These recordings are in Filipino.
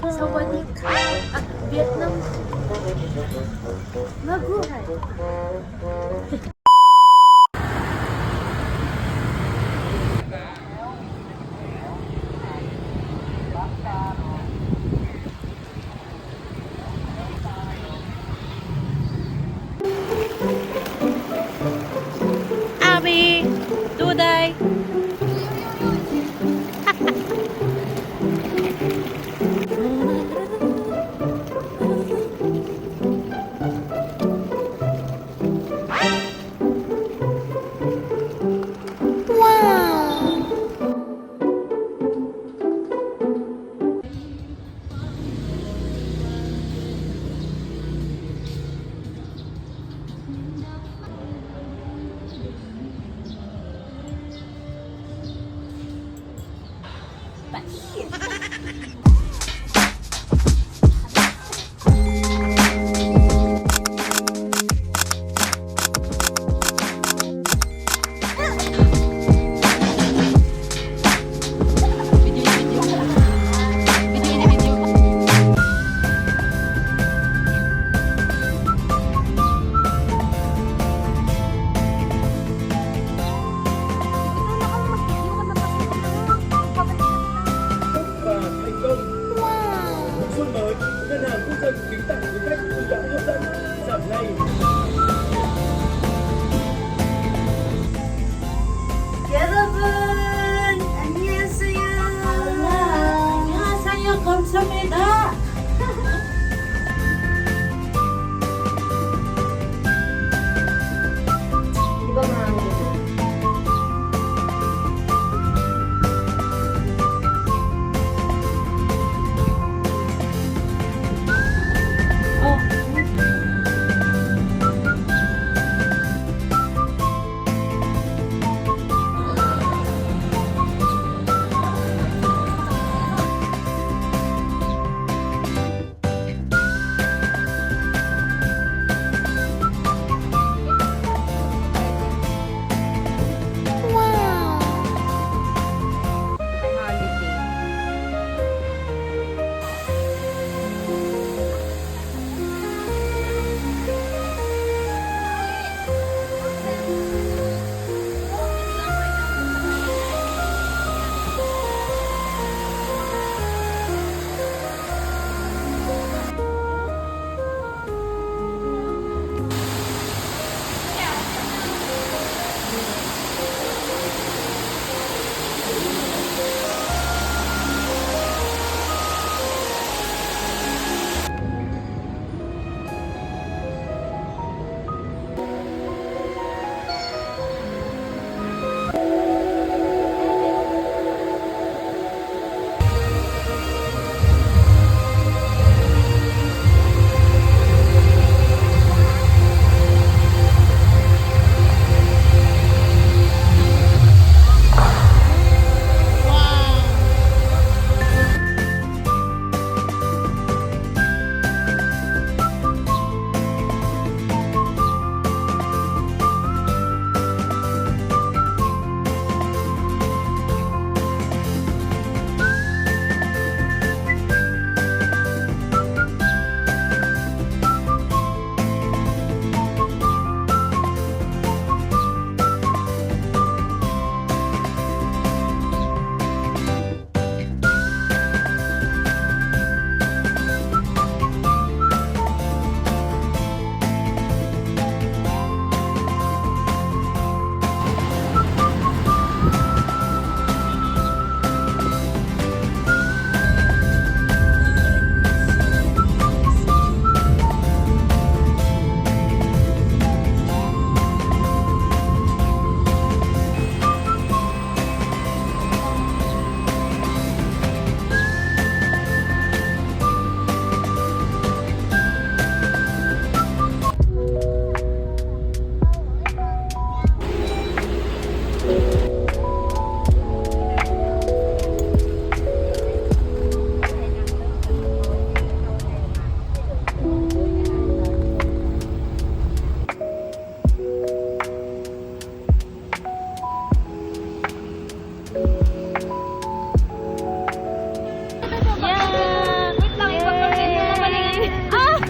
sa Wanika at Vietnam. Mabuhay!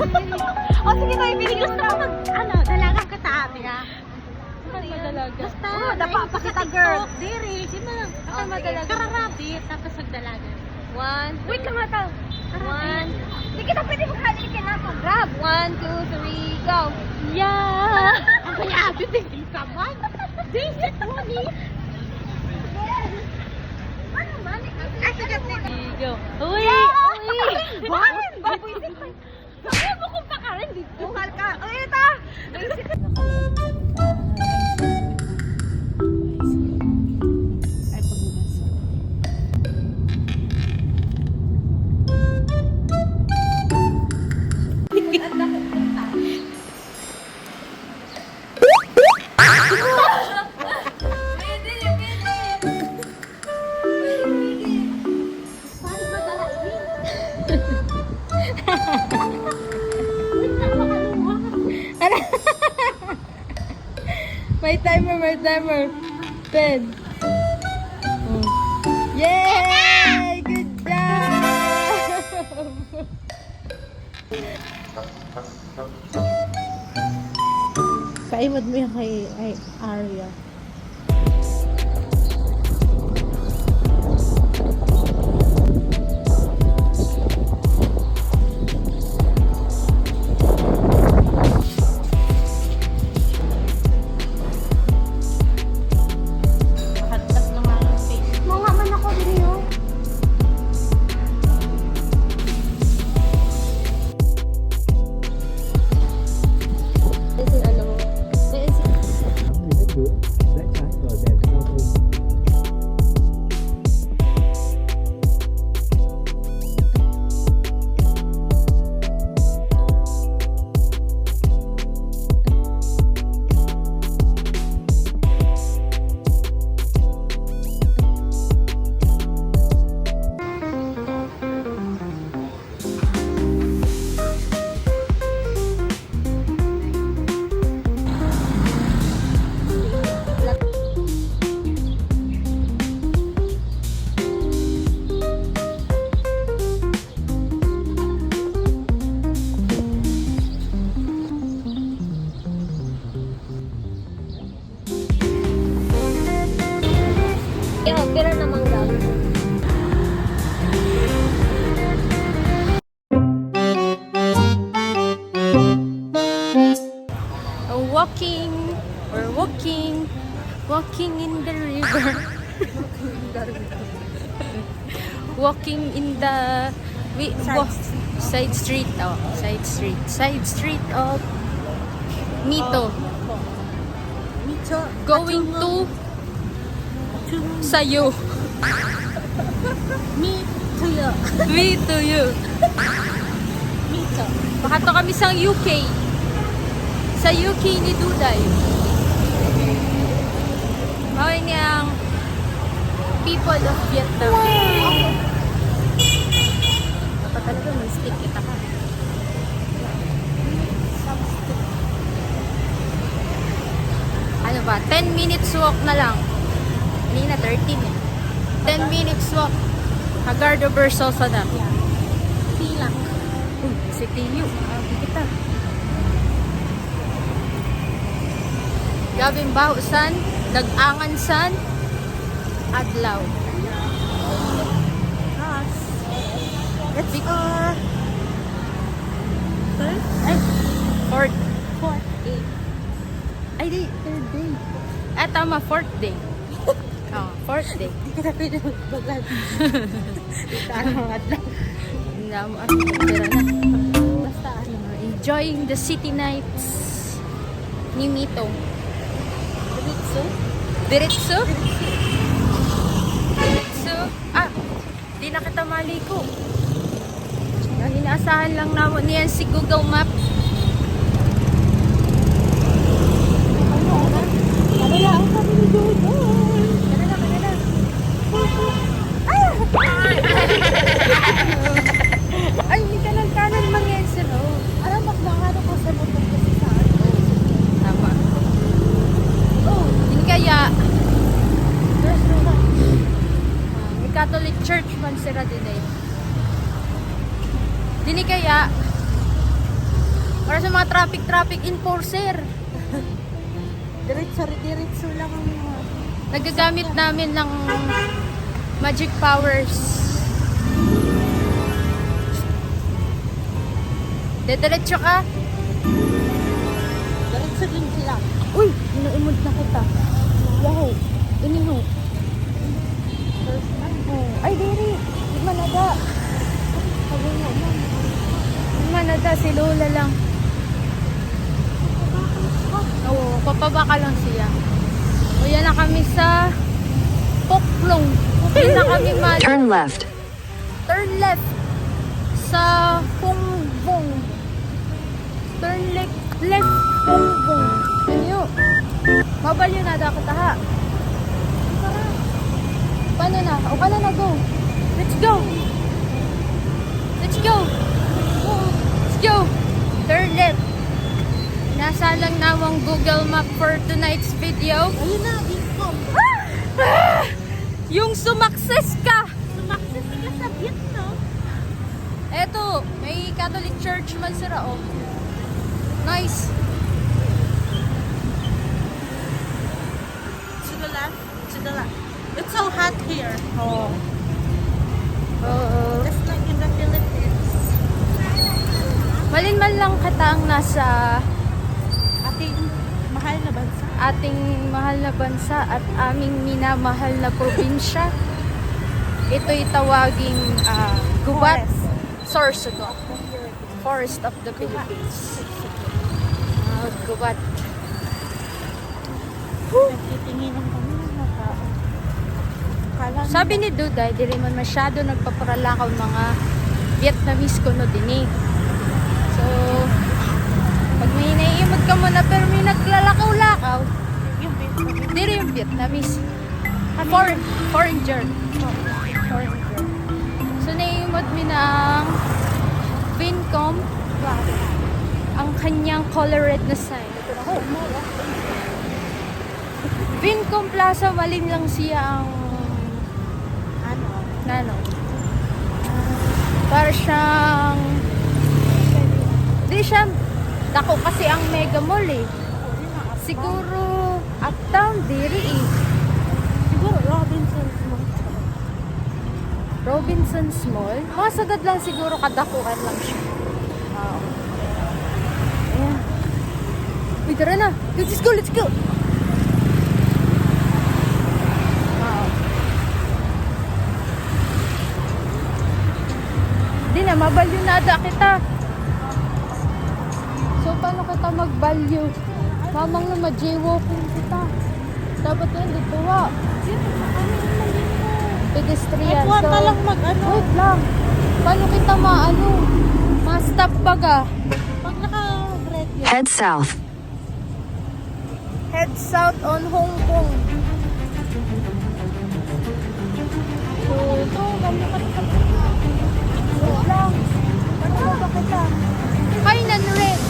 o sige tayo, pinigustra mag, ano, ano dalaga ka ta amin ha. Basta, oh, dapat girl. Diri, si mo lang. Basta madalaga. Kararabit, tapos magdalaga. One, two. Wait ka nga tao. One. Hindi kita pwede maghalikin na ako. Grab. One, two, three, go. Yeah. Ang kaya, titigil ka man. This is funny. Ano Ay, sige, sige. Go. Ano uy! Uy! Bakit? Baboy, bakit mo kung dito? Buhal ka. Uy, ito. Ay, pagbumas. timer, may timer. Ten. Oh. Yay! Good job! Paimod mo yung kay ay, Arya. Walking in the river. walking in the we, side, side street, oh, side street, side street of Mito. Micho. Going to Sayo. Me to you. Me to you. Micho. Baka to kami sa UK. Sa UK ni Duday. Mawin niyang people of Vietnam. Dapat talaga may stick kita ka. Ano ba? 10 minutes walk na lang. Hindi na 13 eh. 10 minutes walk. Hagardo Versosa na. Tilak. Uy, si Tiyo. Sabi kita. Gabing Bahusan, Dagangan San, Adlaw. It's uh, third? Ay, fourth. Fourth day. Ay, di, third day. Ah, tama, fourth day. Oh, fourth day. Hindi ka na pwede magbaglad. Dito ang mga adlaw. Hindi na mo. Basta ano. Enjoying the city nights ni Mito. Diretso? Diretso? Diretso? Ah, di na kita maliko. Yan, inaasahan lang naman niyan si Google Map. Kanala. Ay, hindi ka ng kanan mangyan sa loob. Alam, magbangano ko sa motor kasi sa ano. Tama. Oh, Ah, may Catholic Church man sila din eh. Dini kaya, para sa mga traffic-traffic enforcer. Diretso, diretso lang ang mga. Nagagamit namin ng magic powers. Dediretso ka? Diretso din sila. Uy, inuimod na kita. Wow, iniho. Oh. Ay, diri. Di manada. Manada, si Lola lang. Oo, papaba ka lang siya. O, yan na kami sa Poklong. Yan na kami mal. Turn left. Turn left sa Pungbong. Turn left, left Pungbong. Mabal yun na dapat ha. Paano na? O paano na go? Let's go! Let's go! Let's go! Turn left. Nasa lang nawang Google Map for tonight's video. Ayun na, income. Yung sumakses ka! Sumakses sila sa Vietnam. Eto, may Catholic Church man sila, oh. Nice. Left, to the left. It's so hot here. Oo. Oo. Just like in the Philippines. Malinman lang kita ang nasa Ating mahal na bansa. ating mahal na bansa at aming minamahal na probinsya. Ito'y tawaging ah, Gubat. Sorsogon. Forest of the Philippines. Ah, Gubat. Nagtitinginan kami ng. Kala nila- Sabi ni Duday, di rin man masyado nagpaparalakaw mga Vietnamese ko no din eh. So, pag may naiimod ka muna pero may naglalakaw-lakaw, di rin yung Vietnamese. Foreign, foreigner. Foreigner. So, naiimod mi ng Vincom ang kanyang color red na sign. Ito na. Vincom Plaza, malin lang siya ang Ano? Nano? Para siyang... Di siya... Dako kasi ang Mega Mall eh. Siguro uptown, diri eh. Siguro Robinson's Mall. Robinson's Mall. Mga sagad lang siguro kadakuan lang siya. Oo. Ayan. Uy, tara na. Let's go, let's go. Wow. Di na, mabalyo na ada kita. So, paano kita magbalyo? Mamang na ma-jaywalking kita. Dapat yun, dito wa. Pedestrian. Ay, puwanta So, lang mag-ano. Wait lang. Paano kita maano? Ma-stop baga? Pag naka-red yun. Head south. Head south on Hong Kong. So, ito, ganda ka. Wait lang. Ba kita? Hi, red.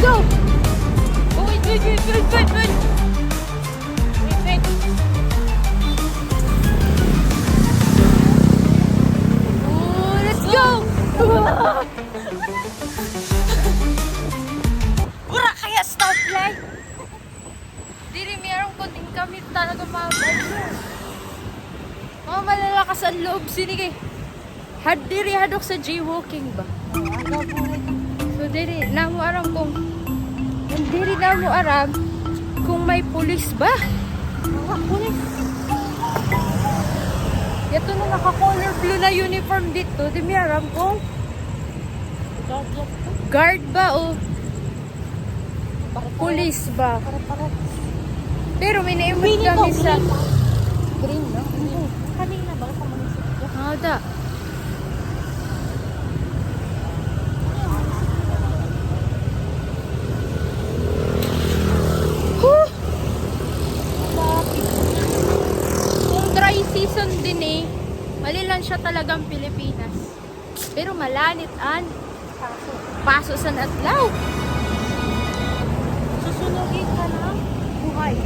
Go! Oh, wait, wait, wait, wait. Wait, hadok sa jaywalking ba? So diri namo aram kung diri namo aram kung may pulis ba? Mga pulis. Ito na naka-color blue na uniform dito. Di mi aram kung guard ba o Police ba? Pero may ito, kami sa... green. Green, no? Kanina siya talagang Pilipinas. Pero malanit an paso, paso sa natlaw. Susunugin ka na buhay.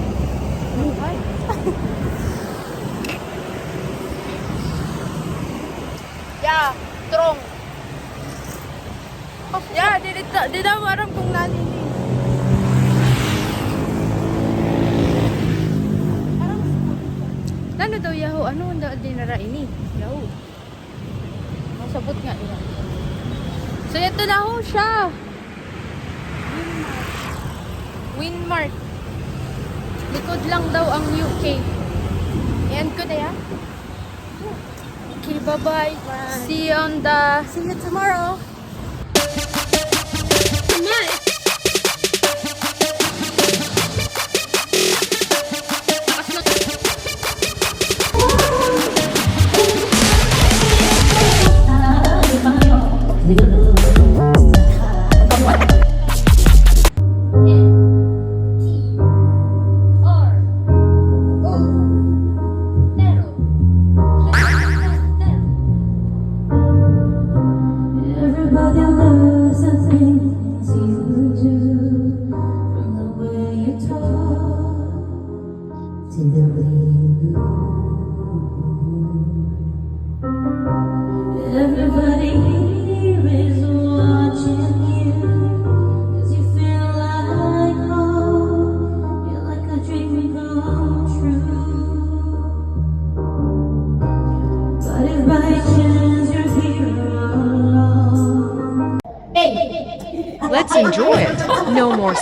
Buhay. yeah, strong. Yeah, did it, did I maram kung naninig. Nano daw yaho, ano ang daw dinara ini? Masabot nga niya. So, ito na ho siya. Winmark. Likod lang daw ang UK. Yan ko na yan. Okay, bye-bye. See you on the... See you tomorrow. Everybody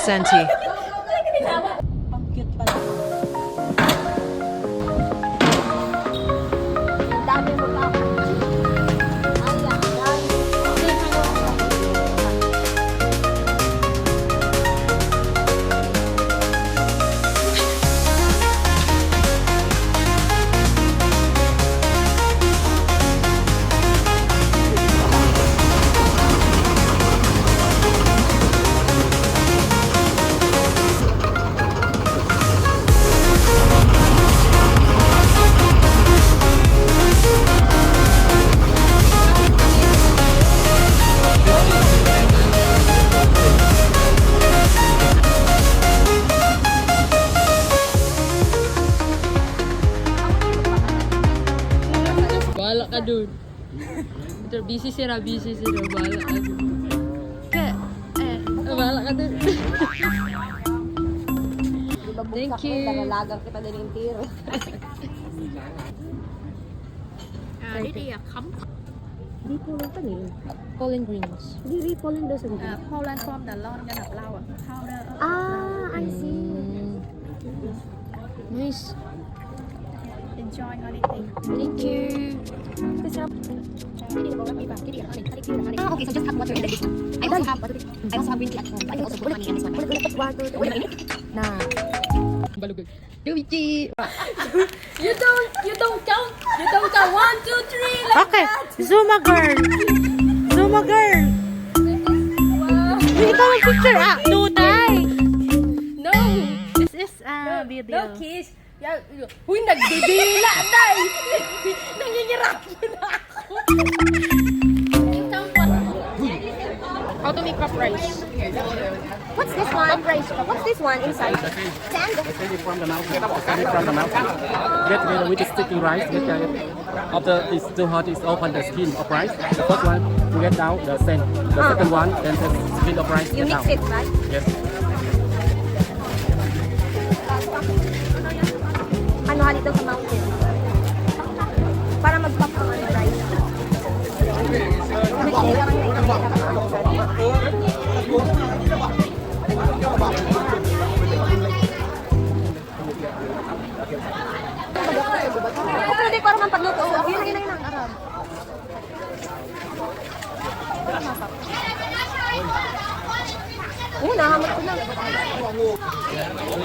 Senti. Sila, busy sila. Bahala ka dun. Kaya, eh, bahala ka dun. Thank you. Nalalagang kita din yung tiro. Ah, come. Di po lang kami. Colin Greens. Di rin po lang daw sa Uh, Poland from the London of flower powder. Ah, I see. Nice. Enjoy holiday. Thank you. Ah, okay, so just have water and then this one. I also have water. I also have green tea at home. I also put money in this one. Ulit ulit water. Ulit mainit? Na. Balugag. Luigi! you don't, you don't count. You don't count. One, two, three. Like Okay, Zuma girl. Zuma girl. Wow. Ikaw ang picture ah. Tutay. No. This is a video. No kiss. Yan, huy, nagdidila, day! Nangingirap na ako. How to make rice? What's this one? Rice. What's this one inside? Sand? Starting from the mountain. Starting from the mountain. Get together with the sticky rice. After it's too hot, it's open the skin of rice. The first one, you get down the sand. The Ah. second one, then the skin of rice. You mix down. it, right? Yes. Ano daw sa mountain? Para mag-pop pwede para man pagluto. Oh, yun, yun, yun, ang. Oh, na.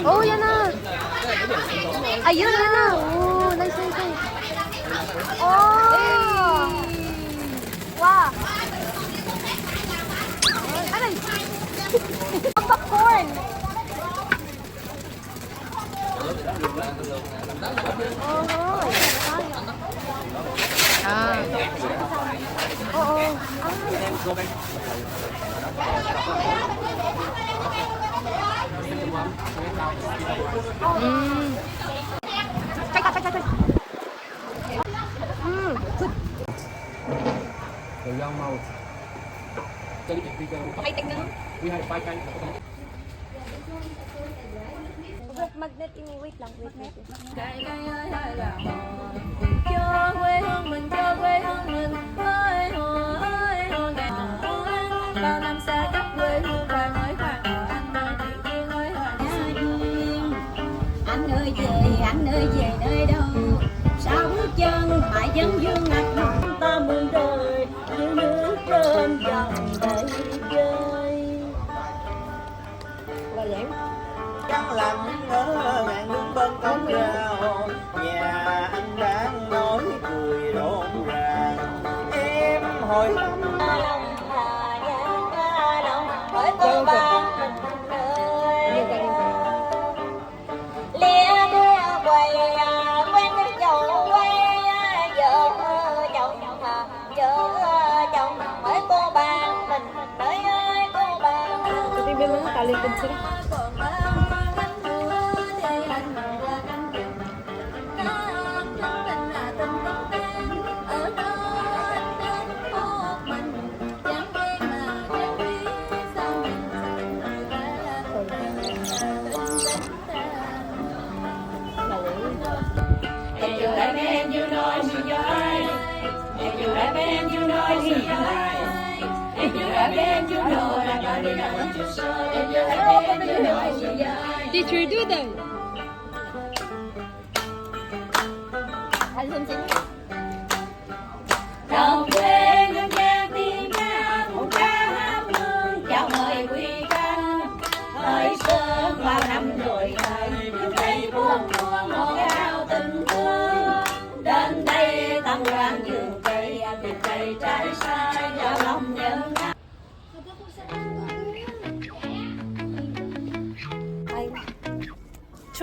Oh, yan na. Ayun na. Oh, nice, nice, nice. Oh! Wow! Popcorn! Oh, Ah. Oo. Mm. Try, try, try, try. Mm. The young mouse. So we we go. Okay, tignan mo. We have five kinds. Magnet, wait lang, wait, wait. wait. Cây cây là vậy? Chẳng làm nhớ ngàn đứng bên cổng rào nhà anh đang nói cười rộn ràng. Em hồi lắm lòng hà giang lòng bởi con ban mình nơi lia theo quầy quen đến quay vợ chồng chở chồng bởi cô bạn mình tới ơi cô bạn Tôi đi bên mình ta lên kênh been, you know it's in your eyes. If you have been, you know that I did not want you so. If you have been, you know it's in your eyes. Teacher Doodle Đồng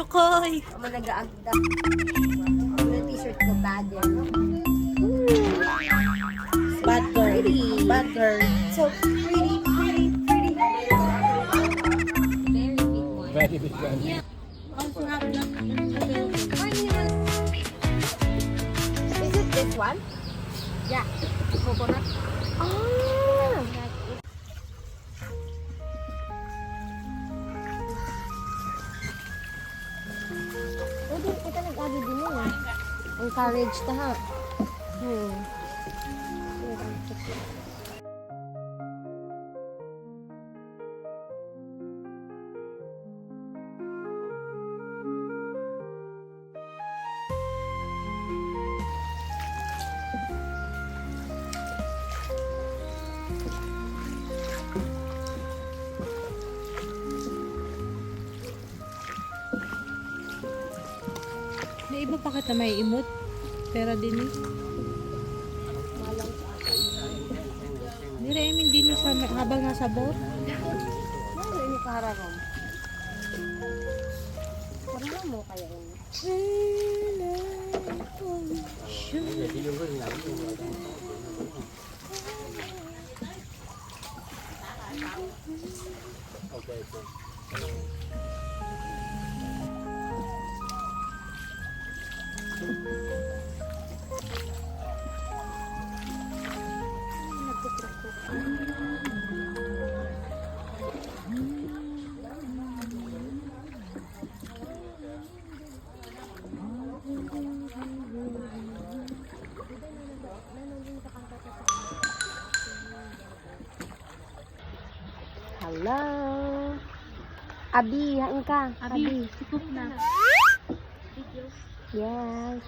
Chokoy ako nag-aagda. Ang t-shirt ko bad yan. bad girl bad girl So pretty, pretty, pretty. Very big one. Very big one. Is it this one? Yeah. Coconut. Ah! Encourage ta ha. Hmm. May iba pa kita may imot Pera din eh Dire, I mean, din sa habang nasa boat. Ano ini kahararong? Parang mo kaya yun. Hala. Abi, hain ka. Abi, Abi. sikup na. Yes.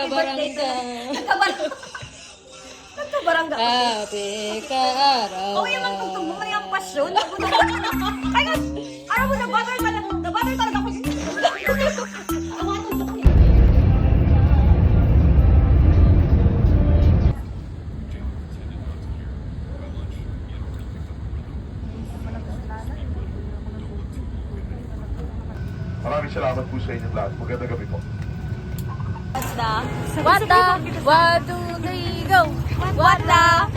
Happy birthday nagkabarangay. Nagkabarangay. Nagkabarangay. Happy kaarawan. Oh, yung ang tugtog mo yung pasyon. Ay, guys, araw mo na butter talaga. Na butter talaga ako. Ang. Maraming salamat po sa inyong lahat. Magandang gabi po. What the? One, two, three, go! What the?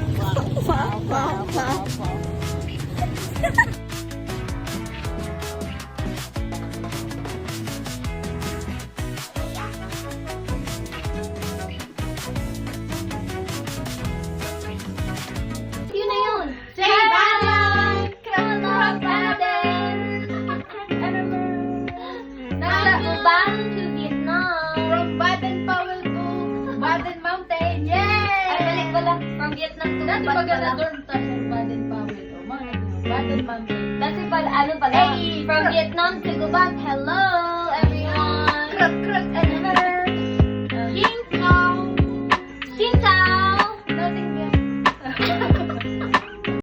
Yun Vietnam to Dati na dorm tayo sa Baden Powell. Oh, mga Baden Mountain. Dati pala, ano pala? Hey! From Vietnam!